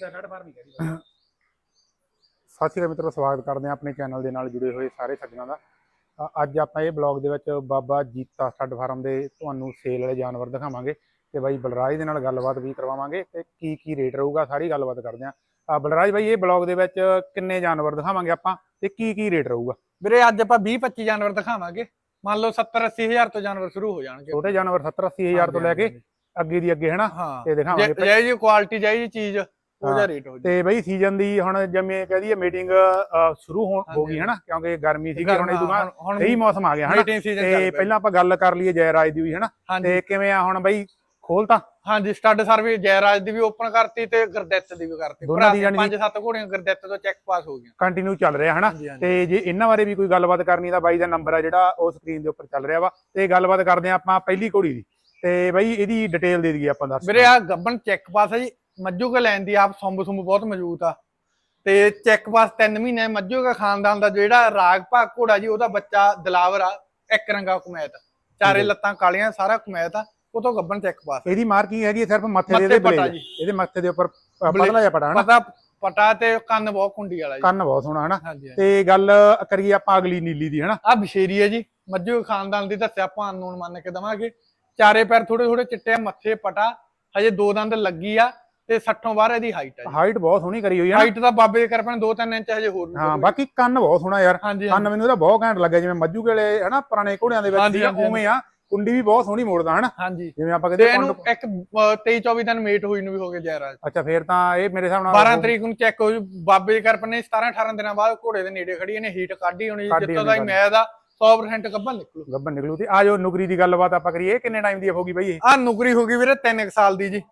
Start farm ਕਰੀ ਸਤਿ ਸ਼੍ਰੀ ਅਕਾਲ ਮਿੱਤਰੋ ਸਵਾਗਤ ਕਰਦੇ ਹਾਂ ਆਪਣੇ ਚੈਨਲ ਦੇ ਨਾਲ ਜੁੜੇ ਹੋਏ ਸਾਰੇ ਸੱਜਣਾਂ ਦਾ। ਅੱਜ ਆਪਾਂ ਇਹ ਬਲੌਗ ਦੇ ਵਿੱਚ ਬਾਬਾ ਜੀਤਾ ਸਟੱਡ ਫਾਰਮ ਦੇ ਤੁਹਾਨੂੰ ਸੇਲ ਵਾਲੇ ਜਾਨਵਰ ਦਿਖਾਵਾਂਗੇ ਤੇ ਬਾਈ ਬਲਰਾਜ ਦੇ ਨਾਲ ਗੱਲਬਾਤ ਵੀ ਕਰਵਾਵਾਂਗੇ ਤੇ ਕੀ ਕੀ ਰੇਟ ਰਹੂਗਾ ਸਾਰੀ ਗੱਲਬਾਤ ਕਰਦੇ ਹਾਂ। ਬਲਰਾਜ ਬਾਈ ਇਹ ਬਲੌਗ ਦੇ ਵਿੱਚ ਕਿੰਨੇ ਜਾਨਵਰ ਦਿਖਾਵਾਂਗੇ ਆਪਾਂ ਤੇ ਕੀ ਕੀ ਰੇਟ ਰਹੂਗਾ? ਵੀਰੇ ਅੱਜ ਆਪਾਂ 20 25 ਜਾਨਵਰ ਦਿਖਾਵਾਂਗੇ। ਮੰਨ ਲਓ 70 80 ਹਜ਼ਾਰ ਤੋਂ ਜਾਨਵਰ ਸ਼ੁਰੂ ਹੋ ਜਾਣਗੇ। ਛੋਟੇ ਜਾਨਵਰ 70 80 ਹਜ਼ਾਰ ਤੋਂ ਲੈ ਕੇ ਅੱਗੇ ਦੀ ਅੱਗੇ ਹਨਾ? ਹਾਂ। ਤੇ ਦਿਖਾਵਾਂਗੇ ਜੇ ਜੇ ਜੀ ਕੁਆਲਿਟੀ ਜਾਈ ਜੀ ਚੀਜ਼। ਉਹ ਹਾਂ। ਜਿਹਾ ਰੇਟ ਹੋ ਜੀ ਤੇ ਬਈ ਸੀਜ਼ਨ ਦੀ ਹੁਣ ਜਿਵੇਂ ਕਹਿ ਦਈਏ ਮੀਟਿੰਗ ਸ਼ੁਰੂ ਹੋ ਹੋ ਗਈ ਹਨਾ ਕਿਉਂਕਿ ਗਰਮੀ ਸੀਗੀ ਹੁਣ ਇਹ ਦੁਕਾਨ ਸਹੀ ਮੌਸਮ ਆ ਗਿਆ ਤੇ ਪਹਿਲਾਂ ਆਪਾਂ ਗੱਲ ਕਰ ਲਈਏ ਜੈ ਰਾਜ ਦੀ ਵੀ ਹਨਾ। ਹਾਂਜੀ। ਤੇ ਕਿਵੇਂ ਆ ਹੁਣ ਬਈ ਖੋਲਤਾ ਹਾਂਜੀ ਸਟੱਡ ਸਰਵਿਸ ਜੈਰਾਜ ਦੀ ਵੀ ਓਪਨ ਕਰਤੀ ਤੇ ਗੁਰਦਿੱਤ ਦੀ ਵੀ ਕਰਤੀ। ਦੋਨਾਂ ਦੀ ਪੰਜ ਸੱਤ ਘੋੜੀਆਂ ਗੁਰਦਿੱਤ ਤੋਂ ਚੈੱਕ ਪਾਸ ਹੋ ਗਈਆਂ। ਕੰਟੀਨਿਊ ਚੱਲ ਰਿਹਾ ਹਨਾ। ਤੇ ਜੇ ਇਹਨਾਂ ਬਾਰੇ ਵੀ ਕੋਈ ਗੱਲਬਾਤ ਕਰਨੀ ਤਾਂ ਬਾਈ ਦਾ ਨੰਬਰ ਆ ਜਿਹੜਾ ਉਹ ਸਕਰੀਨ ਦੇ ਉੱਪਰ ਚੱਲ ਰਿਹਾ ਵਾ। ਤੇ ਗੱਲਬਾਤ ਕਰਦੇ ਆ ਆਪਾਂ ਪਹਿਲੀ ਘੋੜੀ ਦੀ। ਤੇ ਬਾਈ ਇਹਦੀ ਡਿਟੇਲ ਦੇ ਦਈਏ ਆਪਾਂ ਦੱਸ। ਵੀਰੇ ਆ ਗੱਬਨ ਚੈੱਕ ਪਾਸ ਹੈ ਜੀ। ਮੱਜੂ ਕੇ ਲੈਣ ਦੀ ਆਪ ਸੰਭ ਸੁੰਭ ਬਹੁਤ ਮਜ਼ਬੂਤ ਆ। ਤੇ ਚੈੱਕ ਪਾਸ 3 ਮਹੀਨੇ ਮੱਜੂ ਕੇ ਖਾਨਦਾਨ ਦਾ ਜਿਹੜਾ ਰਾਗ ਭਾਗ ਘੋੜਾ ਜੀ ਉਹਦਾ ਬੱਚਾ ਦਿਲਾਵਰ ਆ ਇੱਕ ਰੰਗਾ ਕੁਮੈਤ। ਚਾਰੇ। ਲੱਤਾਂ ਕਾਲੀਆਂ ਸਾਰਾ ਕੁਮੈਤ ਆ ਉਹ ਤੋਂ ਗੱਬਨ ਚੈੱਕ ਪਾਸ ਇਹਦੀ ਮਾਰਕਿੰਗ ਹੈਗੀ ਸਿਰਫ ਮੱਥੇ ਦੇ ਇਹਦੇ ਪਟਾ ਬਲੇਡ। ਜੀ। ਇਹਦੇ ਮੱਥੇ ਦੇ ਉੱਪਰ। ਪਤਲਾ ਜਿਹਾ ਪਟਾ ਹਨਾ? ਪਤਾ ਪਟਾ ਤੇ ਕੰਨ ਬਹੁਤ ਕੁੰਡੀ ਵਾਲਾ ਜੀ। ਕੰਨ ਬਹੁਤ ਸੋਹਣਾ ਹਨਾ? ਤੇ ਗੱਲ ਕਰੀਏ ਆਪਾਂ ਅਗਲੀ ਨੀਲੀ ਦੀ ਹਨਾ? ਆ ਬਸ਼ੇਰੀ ਹੈ ਜੀ। ਮੱਜੂ ਕੇ ਖਾਨਦਾਨ ਦੀ ਦੱਸਿਆ ਆਪਾਂ ਅਨੂਨ ਮੰਨ ਕੇ ਦਵਾਂਗੇ। ਚਾਰੇ ਪੈਰ ਥੋੜੇ ਥੋੜੇ ਚਿੱਟੇ ਮੱਥੇ ਪਟਾ। ਹਜੇ ਦੋ ਦੰਦ ਲੱਗੀ ਆ। ਤੇ 60 ਬਾਹਰ ਇਹਦੀ ਹਾਈਟ ਜੀ। ਹਾਈਟ ਬਹੁਤ ਸੋਹਣੀ ਕਰੀ ਹੋਈ ਹੈ ਹਾਈਟ ਤਾਂ ਬਾਬੇ ਦੇ ਕਰਪਣ 2-3 ਇੰਚ ਹਜੇ ਹੋਰ ਹਾਂ। ਬਾਕੀ ਕੰਨ ਬਹੁਤ ਸੋਹਣਾ ਯਾਰ। ਕੰਨ ਮੈਨੂੰ ਇਹਦਾ ਬਹੁਤ ਘੈਂਟ ਲੱਗਿਆ ਜਿਵੇਂ ਮੱਜੂ ਕੇਲੇ ਹਨਾ ਪੁਰਾਣੇ ਘੋੜਿਆਂ ਦੇ ਵਿੱਚ ਉਵੇਂ ਆ। ਕੁੰਡੀ ਵੀ ਬਹੁਤ ਸੋਹਣੀ ਮੋੜਦਾ ਹਨਾ। ਹਾਂਜੀ। ਜਿਵੇਂ ਆਪਾਂ ਕਹਿੰਦੇ ਇਹਨੂੰ ਇੱਕ 23-24 ਦਿਨ ਮੇਟ ਹੋਈ ਨੂੰ ਵੀ ਹੋ ਗਏ ਜੈਰਾਜ ਅੱਛਾ ਫੇਰ ਤਾਂ ਇਹ ਮੇਰੇ ਹਿਸਾਬ ਨਾਲ 12 ਤਰੀਕ ਨੂੰ ਚੈੱਕ ਹੋ ਜੂ ਬਾਬੇ ਦੇ ਕਰਪਣ ਨੇ 17-18 ਦਿਨਾਂ ਬਾਅਦ ਘੋੜੇ ਦੇ ਨੇੜੇ ਖੜੀ ਇਹਨੇ ਹੀਟ ਕੱਢੀ ਹੋਣੀ ਜਿੱਤੋਂ ਦਾ ਹੀ ਮੈਦ ਆ 100% ਕੱਬਲ ਨਿਕਲੂ। ਗੱਬਨ ਨਿਕਲੂ। ਤੇ ਆ ਜੋ ਨੁਕਰੀ ਦੀ ਗੱਲਬਾਤ ਆਪਾਂ ਕਰੀਏ ਕਿੰਨੇ ਟਾਈਮ ਦੀ ਹੋਗੀ ਬਈ ਇਹ? ਆ ਨੁਕਰੀ ਹੋ ਗਈ ਵੀਰੇ 3 ਸਾਲ ਦੀ ਜੀ।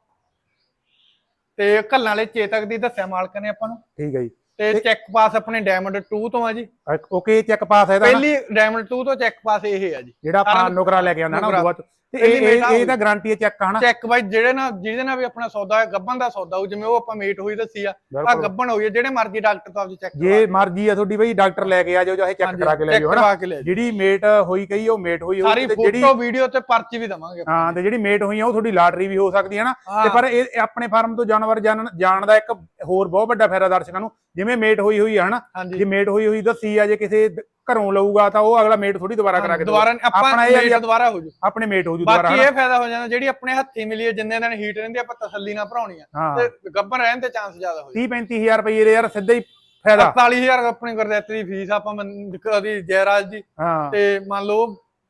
ਤੇ ਘੱਲਾਂ ਵਾਲੇ ਚੇਤਕ ਦੀ ਦੱਸਿਆ ਮਾਲਕ ਨੇ ਆਪਾਂ ਨੂੰ ਠੀਕ ਹੈ ਜੀ ਤੇ ਚੈੱਕ ਪਾਸ ਆਪਣੇ ਡਾਇਮੰਡ 2 ਤੋਂ ਆ ਜੀ ਓਕੇ ਚੈੱਕ ਪਾਸ ਹੈ ਇਹਦਾ ਨਾ? ਪਹਿਲੀ ਡਾਇਮੰਡ 2 ਤੋਂ ਚੈੱਕ ਪਾਸ ਇਹ ਆ ਜੀ ਜਿਹੜਾ ਆਪਾਂ ਨੁਕਰਾ ਲੈ ਕੇ ਆਉਂਦਾ ਨਾ। ਉਹ ਤੋਂ ਬਾਅਦ ਤੇ ਇਹ ਇਹ ਇਹ ਤਾਂ ਗਾਰੰਟੀ ਹੈ ਚੈੱਕ ਹਨਾ। ਚੈੱਕ ਬਾਈ ਜਿਹੜੇ ਨਾਲ ਜਿਹਦੇ ਨਾਲ ਵੀ ਆਪਣਾ ਸੌਦਾ ਹੈ ਗੱਬਨ ਦਾ ਸੌਦਾ ਹੋ ਜਿਵੇਂ ਉਹ ਆਪਾਂ ਮੇਟ ਹੋਈ ਦੱਸੀ ਆ ਆ ਬਿਲਕੁਲ। ਗੱਬਨ ਹੋਈ ਆ ਜਿਹੜੇ ਮਰਜ਼ੀ ਡਾਕਟਰ ਤੋਂ ਆਪਦੀ ਚੈੱਕ ਜੇ ਮਰਜ਼ੀ ਆ ਤੁਹਾਡੀ ਬਈ ਡਾਕਟਰ ਲੈ ਕੇ ਆ ਜਾਓ ਚਾਹੇ ਚੈੱਕ ਕਰਾ ਕੇ ਲੈ ਜਾਓ ਹਨਾ। ਜਿਹੜੀ ਮੇਟ ਹੋਈ ਕਈ ਉਹ ਮੇਟ ਹੋਈ ਸਾਰੀ ਹੋਊਗੀ ਤੇ ਜਿਹੜੀ ਫੋਟੋ ਵੀਡੀਓ ਤੇ ਪਰਚੀ ਵੀ ਦਵਾਂਗੇ। ਹਾਂ ਤੇ ਜਿਹੜੀ ਮੇਟ ਹੋਈ ਆ ਉਹ ਤੁਹਾਡੀ ਲਾਟਰੀ ਵੀ ਹੋ ਸਕਦੀ ਹੈ ਨਾ ਤੇ ਪਰ ਇਹ ਇਹ ਆਪਣੇ ਫਾਰਮ ਤੋਂ ਜਾਨਵਰ ਜਾਣਨ ਜਾਣ ਦਾ ਇੱਕ ਹੋਰ ਬਹੁਤ ਵੱਡਾ ਫਾਇਦਾ ਦਰਸ਼ਕਾਂ ਨੂੰ ਜਿਵੇਂ ਮੇਟ ਹੋਈ ਹੋਈ ਆ ਹਨਾ। ਹਾਂਜੀ। ਜੇ ਮੇਟ ਹੋਈ ਹੋਈ ਦੱਸੀ ਆ ਜੇ ਕਿਸੇ ਦ- ਘਰੋਂ ਲਊਗਾ ਤਾਂ ਉਹ ਅਗਲਾ ਮੇਟ ਥੋੜੀ ਦੁਬਾਰਾ ਕਰਾ ਕੇ ਦੁਬਾਰਾ ਆਪਾਂ ਆਪਣਾ ਇਹ ਦੁਬਾਰਾ ਹੋ ਜੂ। ਆਪਣੇ ਮੇਟ ਹੋ ਜੂ ਦੁਬਾਰਾ ਬਾਕੀ ਇਹ ਫਾਇਦਾ ਹੋ ਜਾਂਦਾ ਜਿਹੜੀ ਆਪਣੇ ਹੱਥੀ ਮਿਲੀ ਹੈ ਜਿੰਨੇ ਦਿਨ ਹੀਟ ਰਹਿੰਦੀ ਆਪਾਂ ਤਸੱਲੀ ਨਾਲ ਭਰਾਉਣੀ ਆ। ਤੇ ਗੱਬਨ ਰਹਿਣ ਦੇ ਚਾਂਸ ਜ਼ਿਆਦਾ ਹੋ 30 35000 ਰੁਪਏ ਦੇ ਯਾਰ ਸਿੱਧਾ ਹੀ ਫਾਇਦਾ। 48000 ਆਪਣੀ ਗੁਰਦਿੱਤ ਦੀ ਫੀਸ ਆਪਾਂ ਉਹਦੀ ਜੈਰਾਜ ਦੀ ਤੇ ਮੰਨ ਲਓ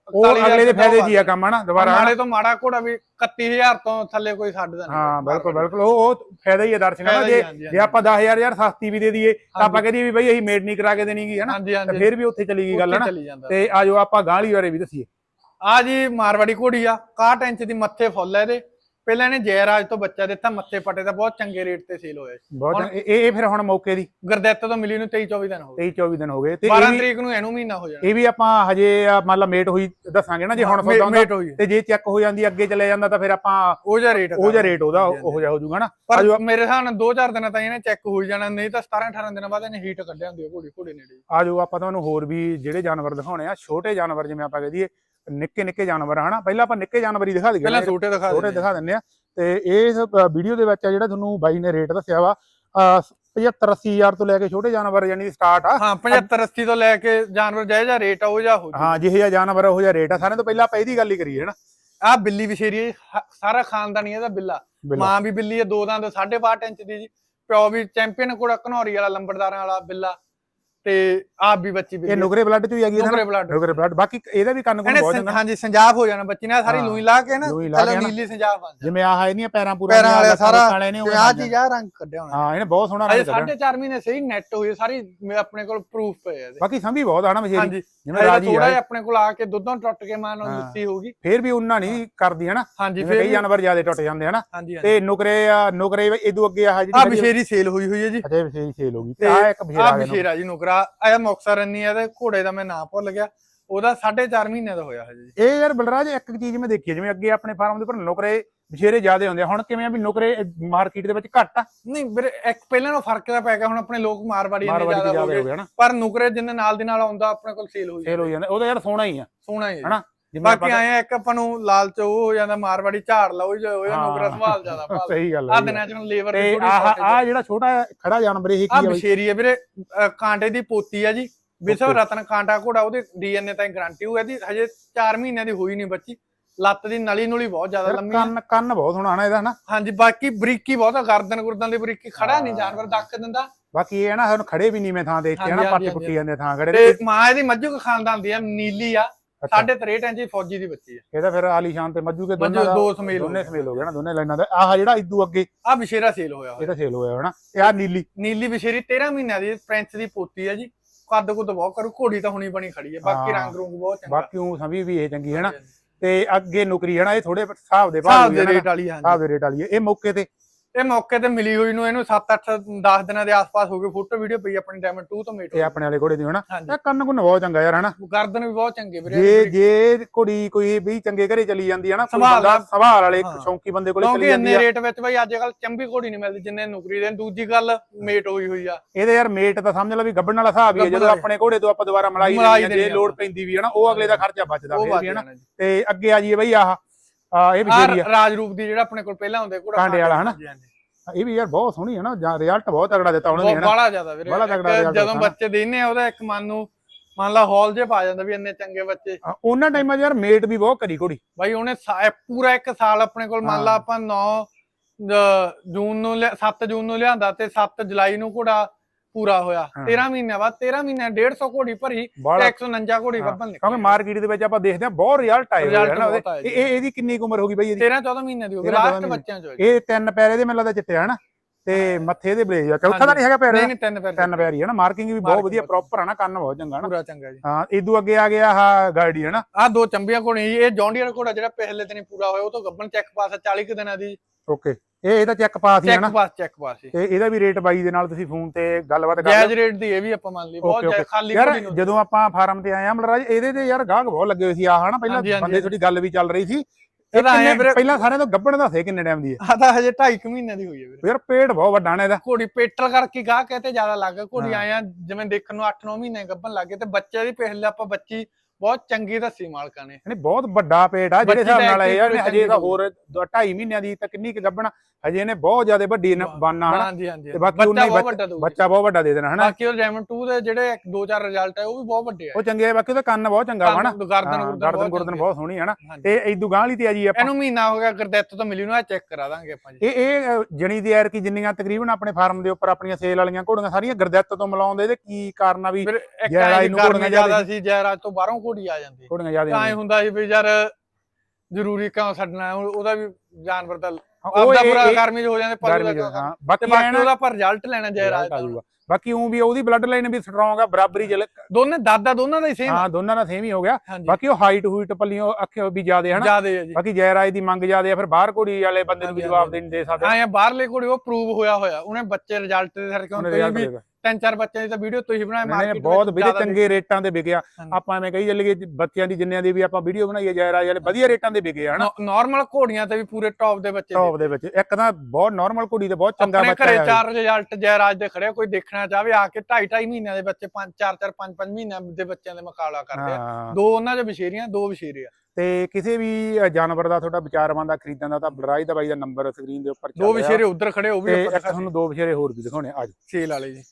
ਉਹ 41,000 ਅਗਲੇ ਦੇ ਫਾਇਦੇ। ਜੀ ਆ ਕੰਮ ਹਨਾ? ਦੁਬਾਰਾ ਹਨਾ? ਮਾੜੇ ਤੋਂ ਮਾੜਾ ਘੋੜਾ ਵੀ 31000 ਤੋਂ ਥੱਲੇ ਕੋਈ ਛੱਡਦਾ ਨਹੀਂ। ਹਾਂ ਬਿਲਕੁਲ ਬਿਲਕੁਲ। ਉਹ ਉਹ ਫਾਇਦਾ ਹੀ ਹੈ ਦਰਸ਼ਕਾਂ ਦਾ। ਜੇ ਜੇ ਆਪਾਂ 10000 ਯਾਰ ਸਸਤੀ ਵੀ ਦੇ ਦਈਏ ਤਾਂ ਆਪਾਂ ਕਹਦੀਏ ਵੀ ਬਈ ਅਸੀਂ ਮੇਟ ਨਹੀਂ ਕਰਾ ਕੇ ਦੇਣੀਗੀ ਹਨਾ? ਹਾਂਜੀ ਤੇ ਫਿਰ ਵੀ ਉੱਥੇ ਚਲੀ ਗਈ ਗੱਲ ਹਨਾ? ਤੇ ਆਜੋ ਆਪਾਂ ਗਾਲੀ ਬਾਰੇ ਵੀ ਦੱਸੀਏ। ਆ ਜੀ ਮਾਰਵਾੜੀ ਘੋੜੀ ਆ 61 ਇੰਚ ਦੀ ਮੱਥੇ ਫੁੱਲ ਹੈ ਇਹਦੇ। ਪਹਿਲਾਂ ਇਹਨੇ ਜੈਰਾਜ ਤੋਂ ਬੱਚਾ ਦਿੱਤਾ ਮੱਥੇ ਪਟੇ ਦਾ ਬਹੁਤ ਚੰਗੇ ਰੇਟ ਤੇ ਸੇਲ ਹੋਇਆ ਸੀ। ਬਹੁਤ ਇਹ ਇਹ ਫਿਰ ਹੁਣ ਮੌਕੇ ਦੀ। ਗੁਰਦਿੱਤ ਤੋਂ ਮਿਲੀ ਨੂੰ 23 24 ਦਿਨ ਹੋ ਗਏ। 23 24 ਦਿਨ ਹੋ ਗਏ। ਤੇ ਇਹ 12 ਵੀ ਤਰੀਕ ਨੂੰ ਇਹਨੂੰ ਮਹੀਨਾ ਹੋ ਜਾਣਾ। ਇਹ ਵੀ ਆਪਾਂ ਹਜੇ ਮੰਨ ਲਾ ਮੇਟ ਹੋਈ ਦੱਸਾਂਗੇ ਨਾ ਜੇ ਹੁਣ ਸੌਦਾ ਹੁੰਦਾ ਮੇਟ ਹੋਈ ਹੈ। ਤੇ ਜੇ ਚੈੱਕ ਹੋ ਜਾਂਦੀ ਅੱਗੇ ਚਲੇ ਜਾਂਦਾ ਤਾਂ ਫਿਰ ਆਪਾਂ ਉਹ ਜਿਹਾ ਰੇਟ ਉਹ ਜਿਹਾ ਰੇਟ ਉਹਦਾ ਉਹ ਜਿਹਾ ਹੋ ਜਾਊਗਾ ਨਾ। ਪਰ ਮੇਰੇ ਹਿਸਾਬ ਨਾਲ 2-4 ਦਿਨਾਂ ਤਾਈਂ ਇਹਨੇ ਚੈੱਕ ਹੋ ਜਾਣਾ ਨਹੀਂ ਤਾਂ 17 18 ਦਿਨਾਂ ਬਾਅਦ ਇਹਨੇ ਹੀਟ ਕੱਢਿਆ ਹੁੰਦੀ ਹੈ ਘੋੜੀ ਘੋੜੇ ਨੇੜੇ। ਆਜੋ ਆਪਾਂ ਤੁਹਾਨੂੰ ਹੋਰ ਵੀ ਜਿਹੜੇ ਜਾਨਵਰ ਦਿਖਾਉਣੇ ਆ ਛੋਟੇ ਜਾਨਵਰ ਜਿਵੇਂ ਆਪਾਂ ਕਹ ਦਈਏ ਨਿੱਕੇ ਨਿੱਕੇ ਜਾਨਵਰ ਹਨਾ? ਪਹਿਲਾਂ ਆਪਾਂ ਨਿੱਕੇ ਜਾਨਵਰ ਹੀ ਦਿਖਾ ਦਈਏ। ਪਹਿਲਾਂ ਛੋਟੇ ਦਿਖਾ ਛੋਟੇ ਦਿੰਦੇ ਦਿਖਾ ਦਿੰਨੇ ਆ। ਤੇ ਇਸ ਵੀਡੀਓ ਦੇ ਵਿੱਚ ਆ ਜਿਹੜਾ ਤੁਹਾਨੂੰ ਬਾਈ ਨੇ ਰੇਟ ਦੱਸਿਆ ਵਾ 75 80000 ਤੋਂ ਲੈ ਕੇ ਛੋਟੇ ਜਾਨਵਰ ਯਾਨੀ ਸਟਾਰਟ ਆ। ਹਾਂ 75 80 ਤੋਂ ਲੈ ਕੇ ਜਾਨਵਰ ਜਾਇ ਜਾ ਰੇਟ ਆ ਉਹ ਜਾ ਹੋ ਹਾਂ ਜਿਹੇ ਜਿਹਾ ਜਾਨਵਰ ਉਹ ਜਿਹਾ ਰੇਟ ਆ। ਸਾਰਿਆਂ ਤੋਂ ਪਹਿਲਾਂ ਆਪਾਂ ਇਹਦੀ ਗੱਲ ਹੀ ਕਰੀਏ ਹਨਾ? ਆ ਬਿੱਲੀ ਵਿਸ਼ੇਰੀ ਹੈ, ਹ- ਸਾਰਾ ਖਾਨਦਾਨੀ ਇਹਦਾ ਬਿੱਲਾ। ਬਿੱਲਾ। ਮਾਂ ਵੀ ਬਿੱਲੀ ਹੈ ਦੋ ਦੰਦ 6.5 ਇੰਚ ਦੀ ਜੀ। ਪਿਓ ਵੀ ਚੈਂਪੀਅਨ ਕੋੜਾ ਘਨੌਰੀ ਵਾਲਾ ਲੰਬੜਦਾਰਾਂ ਵਾਲਾ ਬਿੱਲਾ। ਤੇ ਆਪ ਵੀ ਬੱਚੀ ਇਹ ਨੁਕਰੇ ਬਲੱਡ ਚ ਹੀ ਹੈਗੀ ਨੁਕਰੇ ਬਲੱਡ ਨੁਕਰੇ ਬਲੱਡ ਬਾਕੀ ਇਹਦਾ ਵੀ ਕੰਨ ਕੋਲ ਇਹਨੇ ਬਹੁਤ ਸੰ- ਜਾਂਦਾ। ਹਾਂਜੀ ਸੰਜਾਬ ਹੋ ਜਾਣਾ ਬੱਚੀ ਨੇ ਸਾਰੀ ਹਾਂ, ਲੂਈ ਲਾ ਕੇ ਨਾ ਲੂਈ ਲਾ ਕੇ ਨਾ। ਨੀਲੀ ਸੰਜਾਬ ਬਣ ਜਾਣਾ ਜਿਵੇਂ ਆਹ ਇਹਦੀਆਂ ਪੈਰਾਂ ਪੂਰਾਂ ਪੈਰਾਂ ਵਾਲਾ ਸਾਰਾ ਵਾਲੇ ਨੇ ਉਹ ਆ ਚੀਜ਼ ਆ ਰੰਗ ਕੱਢਿਆ ਹੋਣਾ। ਹਾਂ ਇਹਨੇ ਬਹੁਤ ਸੋਹਣਾ ਅਜੇ ਰੰਗ ਕੱਢਿਆ 4.5 ਮਹੀਨੇ ਸਹੀ ਨੈਟ ਹੋਈ ਹੈ, ਸਾਰੀ ਮੇ- ਆਪਣੇ ਕੋਲ ਪ੍ਰੂਫ ਪਏ ਆ ਇਹਦੇ। ਬਾਕੀ ਸੰਭੀ ਬਹੁਤ ਆ ਨਾ ਮਸ਼ੀਨ ਹਾਂਜੀ। ਜਿਵੇਂ ਰਾਜੀ ਥੋੜਾ ਆ ਜਿਹਾ ਆਪਣੇ ਕੋਲ ਆ ਕੇ ਦੁੱਧੋਂ ਟੁੱਟ ਕੇ ਮਾਂ ਨੂੰ ਹਾਂ। ਦਿੱਤੀ ਹੋਊਗੀ। ਫੇਰ ਵੀ ਉਹਨਾਂ ਨਹੀਂ ਕਰਦੀ ਹਨਾ। ਹਾਂਜੀ ਜਿਵੇਂ ਫਿਰ ਕਈ ਜਾਨਵਰ ਜ਼ਿਆਦਾ ਟੁੱਟ ਜਾਂਦੇ ਹਨਾ। ਹਾਂਜੀ ਹਾਂਜੀ। ਤੇ ਨੁਕਰੇ ਆ ਨੁਕਰੇ ਇਦੋਂ ਅੱਗੇ ਆਹ ਆ ਜਿਹੜੀ ਸੇਲ ਹੋਈ ਹੋਈ ਹੈ ਜੀ। ਅਜੇ ਵਿਸ਼ੇਸ਼ ਸੇਲ ਹੋ ਗਈ। ਤੇ ਆ ਇੱਕ ਆ ਬਸ਼ੇਰਾ ਵਿਸ਼ੇਰਾ ਜੀ ਨੁਕਰਾ ਆ ਮੁਕਸਰ ਰੰਨੀ ਆ ਤੇ ਘੋੜੇ ਦਾ ਮੈਂ ਨਾਂ ਭੁੱਲ ਗਿਆ। ਉਹਦਾ 4.5 ਮਹੀਨੇ ਦਾ ਹੋਇਆ ਹਜੇ ਇਹ ਯਾਰ ਬਲਰਾਜ ਇੱਕ ਚੀਜ਼ ਮੈਂ ਦੇਖੀ ਆ, ਜਿਵੇਂ ਅੱਗੇ ਆਪਣੇ ਫਾਰਮ ਦੇ ਉੱਪਰ ਨੁਕਰੇ ਬਸ਼ੇਰੇ ਜ਼ਿਆਦੇ ਹੁੰਦੇ ਆ। ਹੁਣ ਕਿਵੇਂ ਆ ਵੀ ਨੁਕਰੇ ਮਾਰਕੀਟ ਦੇ ਵਿੱਚ ਘੱਟ ਆ? ਨਹੀਂ ਵੀਰੇ ਇੱਕ ਪਹਿਲਾਂ ਨਾਲੋਂ ਫ਼ਰਕ ਤਾਂ ਪੈ ਗਿਆ ਹੁਣ ਆਪਣੇ ਲੋਕ ਮਾਰਵਾੜੀ ਇੰਨੇ ਮਾਰਵਾੜੀ ਜ਼ਿਆਦਾ ਹੋ ਜ਼ਿਆਦਾ ਹੋ ਗਏ। ਗਿਆ ਨਾ ਪਰ ਨੁਕਰੇ ਜਿੰਨੇ ਨਾਲ ਦੀ ਨਾਲ ਆਉਂਦਾ ਆਪਣੇ ਕੋਲ ਸੇਲ ਹੋਈ ਸੇਲ ਹੋ ਜਾਂਦੇ ਉਹਦਾ ਯਾਰ ਸੋਹਣਾ ਹੀ ਆ। ਸੋਹਣਾ ਹੀ ਹੈ ਹਨਾ? ਜਿਵੇਂ ਬਾਕੀ ਆਪਾਂ- ਆਏ ਆ ਇੱਕ ਆਪਾਂ ਨੂੰ ਲਾਲਚ ਉਹ ਹੋ ਜਾਂਦਾ ਮਾਰਵਾੜੀ ਝਾੜ ਲਾਓ ਜੋ ਹੋਇਆ ਹਾਂ। ਨੌਕਰਾ ਸੰਭਾਲ ਜ਼ਿਆਦਾ ਭਾਲ ਸਹੀ ਗੱਲ ਆ ਹੈ ਦਿਨਾਂ ਚ ਹੁਣ ਲੇਬਰ ਤੇ ਦੀ ਥੋੜੀ ਆਹ ਆ। ਜਿਹੜਾ ਛੋਟਾ ਖੜਾ ਜਾਨਵਰ ਇਹ ਆ ਕੀ ਹੈ ਬਈ? ਬਸ਼ੇਰੀ ਹੈ ਵੀਰੇ ਅ, ਕਾਂਟੇ ਦੀ ਪੋਤੀ ਆ ਜੀ। ਵਿਸ਼ਵ Okay. ਰਤਨ ਕਾਂਟਾ ਘੋੜਾ ਉਹਦੇ ਡੀਐਨਏ ਤਾਂ ਗਾਰੰਟੀ ਹੋਇਆ ਦੀ ਹਜੇ 4 ਮਹੀਨਿਆਂ ਦੀ ਹੋਈ ਨਹੀਂ ਬੱਚੀ। ਲੱਤ ਦੀ ਨਲੀ ਨੂਲੀ ਬਹੁਤ ਜ਼ਿਆਦਾ ਲੰਮੀ ਆ। ਕੰਨ ਕੰਨ ਬਹੁਤ ਸੋਹਣਾ ਨਾ ਇਹਦਾ ਹਨਾ? ਹਾਂਜੀ ਬਾਕੀ ਬਰੀਕੀ ਬਹੁਤ ਆ ਗਰਦਨ ਗੁਰਦਨ ਦੀ ਬਰੀਕੀ ਖੜਾ ਨਹੀਂ ਹਾਂ। ਜਾਨਵਰ ਦੱਕ ਦਿੰਦਾ। ਬਾਕੀ ਇਹ ਨਾ ਹੁਣ ਖੜੇ ਵੀ ਨੀਵੇਂ ਥਾਂ ਤੇ ਇੱਥੇ ਹਾਂਜੀ, ਹਨਾ ਹਾਂਜੀ, ਪੱਟ ਪੁੱਟੀ ਜਾਂਦੇ ਥਾਂ ਖੜੇ। ਤੇ। ਮਾਂ ਇਹਦੀ ਮੱਝੂ ਕੁ ਖਾਨਦਾਨ ਦੀ ਆ ਨੀਲੀ ਆ। 63 ਇੰਚ ਦੀ ਫੌਜੀ ਦੀ ਬੱਚੀ ਆ ਇਹਦਾ ਫਿਰ ਆਲੀਸ਼ਾਨ ਤੇ ਮੱਜੂ ਕੇ ਦੋਨਾਂ ਦਾ ਦੋ ਸਮੇਲ ਹੋ ਦੋਨੇ। ਸਮੇਲ ਹੋ ਗਏ ਨਾ ਦੋਨੇ ਲਾਈਨਾਂ ਦੇ। ਆਹ ਜਿਹੜਾ ਇਦੂ ਅੱਗੇ ਆ ਵਿਸ਼ੇਰਾ ਸੇਲ ਹੋਇਆ ਹੋਇਆ। ਇਹਦਾ ਸੇਲ ਹੋਇਆ ਹਨਾ ਇਹ ਆ ਨੀਲੀ। ਨੀਲੀ ਵਿਸ਼ੇਰੀ 13 ਮਹੀਨਿਆਂ ਦੀ ਫ੍ਰੈਂਚ ਦੀ ਪੋਤੀ ਆ ਜੀ। ਕੱਦ ਕੁੱਦ ਬਹੁਤ ਕਰੂ ਘੋੜੀ ਤਾਂ ਹੁਣੀ ਬਣੀ ਖੜੀ ਹੈ। ਬਾਕੀ ਹਾਂ। ਰੰਗ ਰੂੰਗ ਬਹੁਤ ਚੰਗਾ। ਬਾਕੀ ਉਹ ਸਮਝੀ ਵੀ ਇਹ ਚੰਗੀ ਹੈ ਨਾ। ਤੇ ਅੱਗੇ ਨੌਕਰੀ ਹੈ ਨਾ ਇਹ ਥੋੜੇ ਹਿਸਾਬ ਦੇ ਭਾਅ ਦੇ ਰੇਟ ਵਾਲੀ ਹਾਂਜੀ। ਹਿਸਾਬ ਦੇ ਰੇਟ ਵਾਲੀ ਹੈ। ਇਹ ਮੌਕੇ ਤੇ ਇਹ ਮੌਕੇ ਤੇ ਮਿਲੀ ਹੋਈ ਨੂੰ ਇਹਨੂੰ 7-8 10 ਦਿਨਾਂ ਦੇ ਆਸ-ਪਾਸ ਹੋ ਗਏ ਫੋਟੋ ਵੀਡੀਓ ਪਈ ਆਪਣੀ ਡਾਇਮੰਡ 2 ਤੋਂ ਮੇਟ ਇਹ ਆਪਣੇ ਵਾਲੇ ਘੋੜੇ ਦੀ ਹਾਂਜੀ। ਇਹ ਕੰਨ ਕੁੰਨ ਬਹੁਤ ਚੰਗਾ ਯਾਰ ਹਨਾ? ਗਰਦਨ ਵੀ ਬਹੁਤ ਚੰਗੇ ਵੀਰੇ ਜੇ ਜੇ ਕੁੜੀ ਕੋਈ ਵੀ ਚੰਗੇ ਘਰੇ ਚਲੀ ਜਾਂਦੀ ਹੈ ਨਾ ਕੋਈ ਸੰਭਾਲ ਬੰਦਾ। ਸੰਭਾਲ ਵਾਲੇ ਹਾਂ। ਸ਼ੌਂਕੀ ਬੰਦੇ ਕੋਲੇ ਕਿਉਂਕਿ ਚਲੀ ਜਾਂਦੀ ਇੰਨੇ ਆ। ਰੇਟ ਵਿੱਚ ਬਈ ਅੱਜ ਕੱਲ ਚੰਬੀ ਘੋੜੀ ਨਹੀਂ ਮਿਲਦੀ ਜਿੰਨੇ ਨੁਕਰੀ ਦੇ ਦੂਜੀ ਗੱਲ ਮੇਟ ਹੋਈ ਹੋਈ ਆ। ਇਹਦੇ ਯਾਰ ਮੇਟ ਤਾਂ ਸਮਝ ਲੈ ਵੀ ਗੱਬਣ ਵਾਲਾ ਹਿਸਾਬ ਹੀ ਹੈ ਗੱਭਣ ਜਦੋਂ ਵਾਲੀ। ਆਪਣੇ ਘੋੜੇ ਤੋਂ ਆਪਾਂ ਦੁਬਾਰਾ ਮਲਾਈ ਮਲਾਈ ਦੇਣੀ ਆ, ਜੇ ਦੇਣੀ ਆ ਲੋੜ। ਪੈਂਦੀ ਵੀ ਹੈ ਨਾ ਉਹ ਅਗਲੇ ਦਾ ਖਰਚਾ ਬਚਦਾ ਉਹ ਫਿਰ ਵੀ ਹੈ ਨਾ। ਜੀ। ਤੇ ਅੱਗੇ ਆ ਜਾਈਏ ਬਈ ਆਹ। ਆ ਇਹ ਜਿਹੜੀ ਆ। ਰਾਜ ਰੂਪ ਦੀ ਜਿਹੜਾ ਆਪਣੇ ਕੋਲ ਪਹਿਲਾਂ ਹੁੰਦੇ ਘੋੜਾ ਕਾਂਡੇ ਵਾਲਾ ਹਨਾ? ਇਹ ਵੀ ਯਾਰ ਬਹੁਤ ਸੋਹਣੀ ਹੈ ਨਾ ਜਾਂ ਰਿਜ਼ਲਟ ਬਹੁਤ ਤਗੜਾ ਦਿੱਤਾ ਉਹਨਾਂ ਹਨਾ? ਬੜਾ ਜ਼ਿਆਦਾ ਵੀਰੇ। ਬੜਾ ਤਗੜਾ result ਜਦੋਂ ਬੱਚੇ ਦੇਨੇ ਆ ਉਹਦਾ ਇੱਕ ਮਨ ਨੂੰ ਮੰਨ ਲਾ ਹੌਲ ਜੇ ਪਾ ਜਾਂਦਾ ਵੀ ਇੰਨੇ ਚੰਗੇ ਬੱਚੇ। ਉਹਨਾਂ ਟਾਈਮਾਂ ਯਾਰ ਮੇਟ ਵੀ ਬਹੁਤ ਕਰੀ ਘੋੜੀ। ਬਾਈ ਉਹਨੇ ਪੂਰਾ ਇੱਕ ਸਾਲ ਆਪਣੇ ਕੋਲ ਮੰਨ ਲਾ। ਆਪਾਂ 9 ਜੂਨ ਨੂੰ 7 ਜੂਨ ਨੂੰ ਲਿਆਂਦਾ ਤੇ 7 ਜੁਲਾਈ ਨੂੰ ਘੋੜਾ ਪੂਰਾ ਹੋਇਆ। ਹਾਂ। 13 ਮਹੀਨਿਆਂ ਬਾਅਦ 13 ਮਹੀਨੇ 150 ਘੋੜੀ ਭਰੀ ਤੇ ਬੜਾ 149 ਘੋੜੀ ਹਾਂ, ਗੱਭਣ ਕਿਉਂਕਿ ਮਾਰਕੀਟ ਦੇ ਵਿੱਚ ਆਪਾਂ ਦੇਖਦੇ ਹਾਂ ਬਹੁਤ ਰਿਜ਼ਲਟ ਆਏ ਹੋਏ Result ਆ ਨਾ ਉਹਦੇ। ਬਹੁਤ ਆਏ ਜੀ। ਇਹ ਇਹ- ਇਹਦੀ ਕਿੰਨੀ ਉਮਰ ਹੋ ਗਈ ਬਈ ਇਹਦੀ? 13 14 ਮਹੀਨਿਆਂ ਦੀ ਹੋ ਗਈ 13 ਲਾਸਟ। ਬੱਚਿਆਂ ਚੋਂ। ਇਹ ਤਿੰਨ ਪੈਰੇ ਦੇ ਮੈਨੂੰ ਲੱਗਦਾ ਚਿੱਟੇ ਆ ਨਾ ਤੇ ਮੱਥੇ ਦੇ ਬਲੇਜ ਆ। ਚੌਥਾ ਤਾਂ ਨਹੀਂ ਹੈਗਾ ਪੈਰ। ਨਹੀਂ ਨਹੀਂ ਤਿੰਨ ਪੈਰ ਤਿੰਨ ਪੈਰ ਹੀ ਹੈ ਨਾ। ਮਾਰਕਿੰਗ ਵੀ ਬਹੁਤ ਵਧੀਆ ਪ੍ਰੋਪਰ ਆ ਨਾ ਕੰਨ ਬਹੁਤ ਚੰਗਾ ਨਾ। ਪੂਰਾ ਚੰਗਾ ਜੀ। ਹਾਂ ਇਦੋਂ ਅੱਗੇ ਆ ਗਿਆ ਆਹ ਗਾਰਡੀ ਹੈ ਨਾ ਆ ਦੋ ਚੰਬੀਆਂ ਜੀ ਇਹ ਜੌਂਡੀਅਰ ਘੋੜਾ ਜਿਹੜਾ ਪਹਿਲੇ ਦਿਨ ਹੀ ਪੂਰਾ ਹੋਇਆ ਉਹ ਤੋਂ ਗੱਭਣ ਚੈੱਕ ਪਾਸ ਆ 40 ਕੁ ਦਿਨਾਂ ਦੀ। ਓਕੇ ਇਹ ਇਹਦਾ ਚੈੱਕ ਪਾਸ ਹੀ ਹੈ ਚੈੱਕ ਨਾ। ਪਾਸ ਚੈੱਕ ਪਾਸ ਜੀ। ਤੇ ਇਹਦਾ ਵੀ ਰੇਟ ਬਾਈ ਦੇ ਨਾਲ ਤੁਸੀਂ ਫੋਨ ਤੇ ਗੱਲਬਾਤ ਕਰ ਜਾਇਜ਼ ਰੇਟ ਦੀ ਇਹ ਵੀ ਆਪਾਂ ਮੰਨ ਲਈ ਬਹੁਤ ਜਾਇਜ਼ ਖਾਲੀ ਯਾਰ ਘੋੜੀ ਨੂੰ। ਜਦੋਂ ਆਪਾਂ ਫਾਰਮ ਤੇ ਆਏ ਆ ਮਲਰਾਜ ਇਹਦੇ ਤੇ ਯਾਰ ਗਾਹਕ ਬਹੁਤ ਲੱਗੇ ਹੋਏ ਸੀ। ਆਹ ਹਨਾ ਪਹਿਲਾਂ ਬੰਦੇ ਥੋੜੀ ਗੱਲ ਵੀ ਚੱਲ ਰਹੀ ਸੀ। ਪਹਿਲਾਂ ਸਾਰਿਆਂ ਤੋਂ ਗੱਬਣ ਦਾ ਸੇ ਕਿੰਨੇ ਟਾਈਮ ਦੀ ਹੈ? ਆ ਤਾਂ ਹਜੇ 2.5 ਮਹੀਨੇ ਦੀ ਹੋਈ ਹੈ ਵੀਰੇ। ਯਾਰ ਪੇੜ ਬਹੁਤ ਵੱਡਾ ਨੇ ਇਹਦਾ। ਘੋੜੀ ਪੇਟਰ ਕਰਕੇ ਗਾਹ ਕਹਤੇ ਜ਼ਿਆਦਾ ਲੱਗ ਘੋੜੀ ਹਾਂ। ਆਇਆ ਜਿਵੇਂ ਦੇਖਣ ਨੂੰ 8-9 ਮਹੀਨੇ ਗੱਭਣ ਲੱਗੇ ਤੇ ਬੱਚੇ ਦੀ ਪਹਿਲੇ ਆਪਾਂ ਬੱਚੀ ਬਹੁਤ ਚੰਗੀ ਦੱਸੀ ਮਾਲਕਾਂ ਨੇ। ਯਾਨੀ ਬਹੁਤ ਵੱਡਾ ਪੇਟ ਆ ਜਿਹੜੇ ਹਿਸਾਬ ਨਾਲ ਇਹ ਯਾਰ ਹਜੇ ਤਾਂ ਹੋਰ 2.5 ਮਹੀਨਿਆਂ ਦੀ ਤਾਂ ਕਿੰਨੀ ਕੁ ਗੱਬਣ ਹਜੇ ਇਹਨੇ ਬਹੁਤ ਜ਼ਿਆਦਾ ਵੱਡੀ ਨ- ਬਾਨਾ ਹਨਾ। ਹਾਂਜੀ ਹਾਂਜੀ ਤੇ ਬਾਕੀ ਬਹੁਤ ਬੱਚਾ- ਬਹੁਤ ਵੱਡਾ ਦੇ ਦੇਣਾ ਹਨਾ। ਬਾਕੀ ਉਹ ਡਾਇਮੰਡ 2 ਦੇ ਜਿਹੜੇ ਇੱਕ ਦੋ ਚਾਰ ਰਿਜ਼ਲਟ ਹੈ ਉਹ ਵੀ ਬਹੁਤ ਵੱਡੇ ਆ। ਉਹ ਚੰਗੇ ਆ ਬਾਕੀ ਉਹਦਾ ਕੰਨ ਬਹੁਤ ਚੰਗਾ ਵਾ ਨਾ ਗਰਦਨ ਗੁਰਦਨ ਬਹੁਤ ਸੋਹਣੀ ਹੈ ਨਾ ਹਾਂਜੀ। ਤੇ ਇਦੋਂ ਗਾਂਹ ਵਾਲੀ ਤੇ ਆ ਜੀ ਆਪਾਂ। ਇਹਨੂੰ ਮਹੀਨਾ ਹੋ ਗਿਆ ਗਰਦੈਤ ਤੋਂ ਮਿਲੀ ਨੂੰ ਆ ਚੈੱਕ ਕਰਾ ਦਾਂਗੇ ਆਪਾਂ ਜੀ। ਇਹ ਇਹ ਜਣੀ ਦੀ ਐਰ ਕੀ ਜਿੰਨੀਆਂ ਤਕਰੀਬਨ ਆਪਣੇ ਫਾਰਮ ਦੇ ਉੱਪਰ ਆਪਣੀਆਂ ਸੇਲ ਵਾਲੀਆਂ ਘੋੜੀਆਂ ਸਾਰੀਆਂ ਗਰਦੱਤ ਤੋਂ ਮਿਲਾਉਂਦੇ ਇਹਦੇ ਕੀ ਕਾਰਨ ਆ ਵੀ ਜੈਰਾਜ ਨੂੰ ਘੋੜੀਆਂ ਜ਼ਿਆਦਾ ਸੀ? ਜੈਰਾਜ ਤੋਂ ਬਾਹਰੋਂ ਘੋੜੀ ਆ ਜਾਂਦੀ। ਘੋੜੀਆਂ ਜ਼ਿਆਦਾ ਤਾਂ ਐ ਹੁੰਦਾ ਸੀ ਵੀ ਯਾਰ ਜ਼ਰੂਰੀ ਕਿਉਂ ਛੱਡਣਾ ਉਹ- ਉਹਦਾ ਵੀ ਜਾਨਵਰ ਦਾ ਆਪਦਾ ਪੂਰਾ ਗਰਮੀ ਚ ਹੋ ਜਾਂਦੇ ਪਰ ਉਹਦਾ ਬਾਕੀ ਉਹਦਾ ਪਰ ਰਿਜ਼ਲਟ ਲੈਣਾ result ਆ ਦਾ। ਬਾਕੀ ਉਹ ਵੀ ਉਹਦੀ ਬਲੱਡ ਲਾਈਨ ਵੀ ਸਟਰੋਂਗ ਆ ਬਰਾਬਰੀ ਜਲ ਦੋਨੇ ਦਾਦਾ ਦੋਨਾਂ ਦਾ ਹੀ ਸੇਮ ਹਾਂ ਦੋਨਾਂ ਦਾ ਸੇਮ ਹੀ ਹੋ ਗਿਆ। ਬਾਕੀ ਉਹ ਹਾਈਟ ਹੂਈਟ ਪੱਲੀਆਂ ਅੱਖੇ ਵੀ ਜ਼ਿਆਦੇ ਹਨਾ। ਜਿਆਦੇ ਜੀ। ਬਾਕੀ ਜੈਰਾਜ ਦੀ ਮੰਗ ਜ਼ਿਆਦੇ ਆ ਫਿਰ ਬਾਹਰ ਘੋੜੀ ਵਾਲੇ ਬੰਦੇ ਨੂੰ ਵੀ ਜਵਾਬ ਹਾਂਜੀ। ਦੇ ਸਕਦੇ ਹਾਂ ਇਹ ਬਾਹਰਲੇ ਕੋਲ ਉਹ ਪ੍ਰੂਵ ਹੋਇਆ ਹੋਇਆ। ਉਹਨੇ ਬੱਚੇ ਰਿਜ਼ਲਟ ਦੇ ਹੁਣ ਉਹਨੇ ਤੁਸੀਂ ਵੀ। ਤਿੰਨ ਚਾਰ ਬੱਚਿਆਂ ਦੀ ਤਾਂ ਵੀਡੀਓ ਤੁਸੀਂ ਬਣਾਏ ਮਾਰਕੀਟ ਬਹੁਤ ਵੀਰੇ ਚੰਗੇ ਰੇਟਾਂ ਤੇ ਵਿਕਿਆ। ਆਪਾਂ ਐਵੇਂ ਕਹੀ ਚੱਲੀਏ ਜੀ, ਬੱਚਿਆਂ ਦੀ ਜਿੰਨਿਆਂ ਦੀ ਵੀ ਆਪਾਂ ਵੀਡੀਓ ਬਣਾਈਏ ਜੈਰਾਜ ਵਾਲੇ ਵਧੀਆ ਰੇਟਾਂ ਦੇ ਵਿਕੇ ਹਨਾ। ਨਾਰਮਲ ਘੋੜੀਆਂ ਤੇ ਵੀ ਪੂਰੇ ਟੌਪ ਦੇ ਬੱਚੇ ਟੌਪ ਦੇ ਵਿੱਚ ਇੱਕ ਤਾਂ ਬਹੁਤ ਨਾਰਮਲ ਕੁੜੀ ਤੇ ਬਹੁਤ ਚੰਗਾ ਆਪਣੇ ਬੱਚਾ ਘਰੇ ਹੈ। ਚਾਰ ਰਿਜ਼ਲਟ ਜੈਰਾਜ ਦੇ ਖੜੇ ਕੋਈ ਦੇਖਣਾ ਚਾਹਵੇ ਆ ਕੇ 2.5 2.5 ਮਹੀਨਿਆਂ ਦੇ ਬੱਚੇ 5 4 4 5 5 ਮਹੀਨਿਆਂ ਦੇ ਬੱਚਿਆਂ ਦੇ ਮੁਕਾਬਲਾ ਕਰਦੇ ਆ। ਹਾਂ। ਦੋ ਉਹਨਾਂ ਦੇ ਬਸ਼ੇਰੀਆਂ ਦੋ ਬਸ਼ੇਰੇ ਆ। ਤੇ ਕਿਸੇ ਵੀ ਅ, ਜਾਨਵਰ ਦਾ ਤੁਹਾਡਾ ਵਿਚਾਰ ਬੰਦਾ ਖਰੀਦਣ ਦਾ ਤਾਂ ਬਲਰਾਜ ਦਾ ਬਾਈ ਦਾ ਨੰਬਰ ਸਕਰੀਨ ਦੇ ਉੱਪਰ ਦੋ ਚੱਲ ਰਿਹਾ। ਬਸ਼ੇਰੇ ਉਧਰ ਖੜੇ ਉਹ ਵੀ ਤੇ ਆਪਾਂ ਇੱਕ ਤੁਹਾਨੂੰ ਦੋ ਵਿਸ਼ੇਰੇ ਹੋਰ ਵੀ ਦਿਖਾਉਣੇ ਅੱਜ ਸੇਲ ਵਾਲੇ ਜੀ।